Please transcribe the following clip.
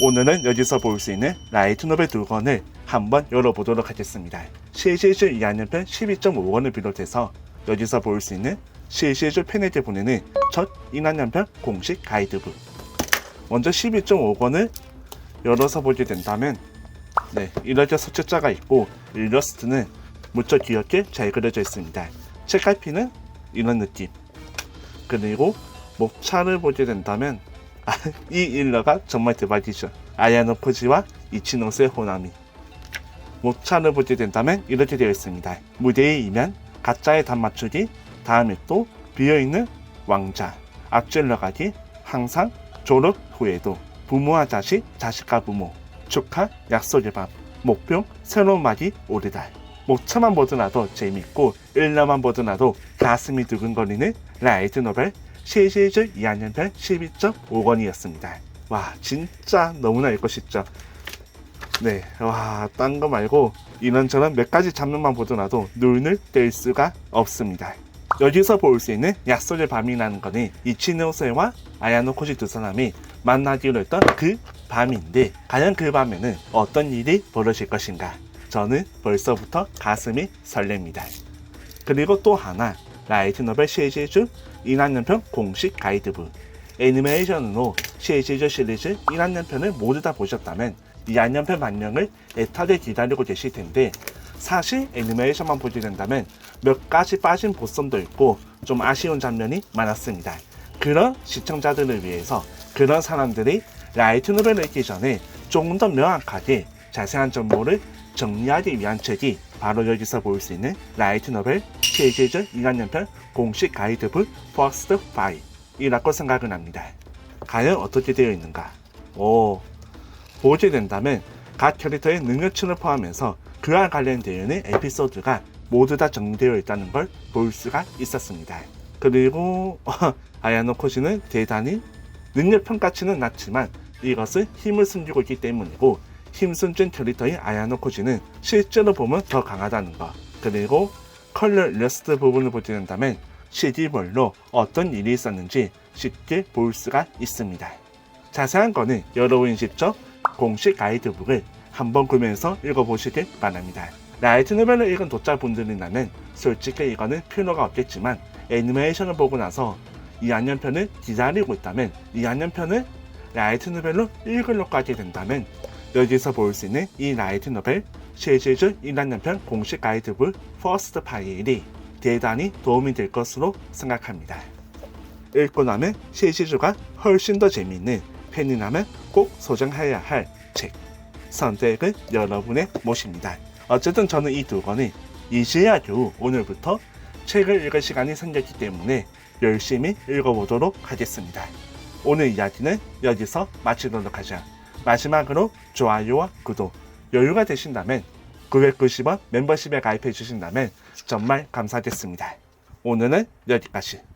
오늘은 여기서 볼 수 있는 라이트 노벨 두 권을 한번 열어보도록 하겠습니다. 실시주 2학년편 12.5권을 비롯해서 여기서 볼 수 있는 실시주 팬에게 보내는 첫 1학년편 공식 가이드북. 먼저 12.5권을 열어서 보게 된다면 네, 이렇게 서체자가 있고 일러스트는 무척 귀엽게 잘 그려져 있습니다. 책갈피는 이런 느낌. 그리고 목차를 보게 된다면 아, 이 일러가 정말 대박이죠. 아야노 코지와 이치노스의 호나미. 목차를 보게 된다면 이렇게 되어 있습니다. 무대의 이면, 가짜의 단맞추기, 다음에 또 비어있는 왕자, 앞질러 가기, 항상 졸업 후에도 부모와 자식, 자식과 부모, 축하, 약속의 밤, 목표, 새로운 말이 오르다. 목차만 보더라도 재밌고 일러만 보더라도 가슴이 두근거리는 라이트 노벨 실시즈 2학년편 12.5권이었습니다. 와 진짜 너무나 읽고 싶죠. 네, 와, 딴 거 말고 이런저런 몇 가지 장면만 보더라도 눈을 뗄 수가 없습니다. 여기서 볼 수 있는 약속의 밤이라는 거는 이치노세와 아야노 코시 두 사람이 만나기로 했던 그 밤인데 과연 그 밤에는 어떤 일이 벌어질 것인가? 저는 벌써부터 가슴이 설렙니다. 그리고 또 하나 라이트 노벨 시리즈 1학년편 공식 가이드북 애니메이션으로 시리즈 시리즈 1학년편을 모두 다 보셨다면 2학년편 반영을 애타게 기다리고 계실 텐데 사실 애니메이션만 보게 된다면 몇 가지 빠진 보선도 있고 좀 아쉬운 장면이 많았습니다. 그런 시청자들을 위해서 그런 사람들이 라이트 노벨을 읽기 전에 조금 더 명확하게 자세한 정보를 정리하기 위한 책이 바로 여기서 볼 수 있는 라이트 노벨 시리즈 2학년편 공식 가이드북 퍼스트 5이라고 생각을 합니다. 과연 어떻게 되어 있는가? 오, 보게 된다면 각 캐릭터의 능력치를 포함해서 그와 관련되어 있는 에피소드가 모두 다 정리되어 있다는 걸 볼 수가 있었습니다. 그리고 아야노 코시는 대단히 능력 평가치는 낮지만 이것은 힘을 숨기고 있기 때문이고 힘숨진 캐릭터인 아야노 코시는 실제로 보면 더 강하다는 것 그리고 컬러 일러스트 부분을 보게 된다면 시디별로 어떤 일이 있었는지 쉽게 볼 수가 있습니다. 자세한 거는 여러분이 직접 공식 가이드북을 한번 구매해서 읽어보시길 바랍니다. 라이트 노벨을 읽은 독자분들이라면 솔직히 이거는 필요가 없겠지만 애니메이션을 보고 나서 2학년편을 기다리고 있다면 2학년편을 라이트 노벨로 읽으려고 하게 된다면 여기서 볼 수 있는 이 라이트 노벨 시리즈 1학년편 공식 가이드북 퍼스트 파일이 대단히 도움이 될 것으로 생각합니다. 읽고 나면 시리즈가 훨씬 더 재미있는 팬이라면 꼭 소장해야 할 책. 선택은 여러분의 몫입니다. 어쨌든 저는 이 두 권을 이제야 겨우 오늘부터 책을 읽을 시간이 생겼기 때문에 열심히 읽어보도록 하겠습니다. 오늘 이야기는 여기서 마치도록 하죠. 마지막으로 좋아요와 구독, 여유가 되신다면 990원 멤버십에 가입해 주신다면 정말 감사하겠습니다. 오늘은 여기까지.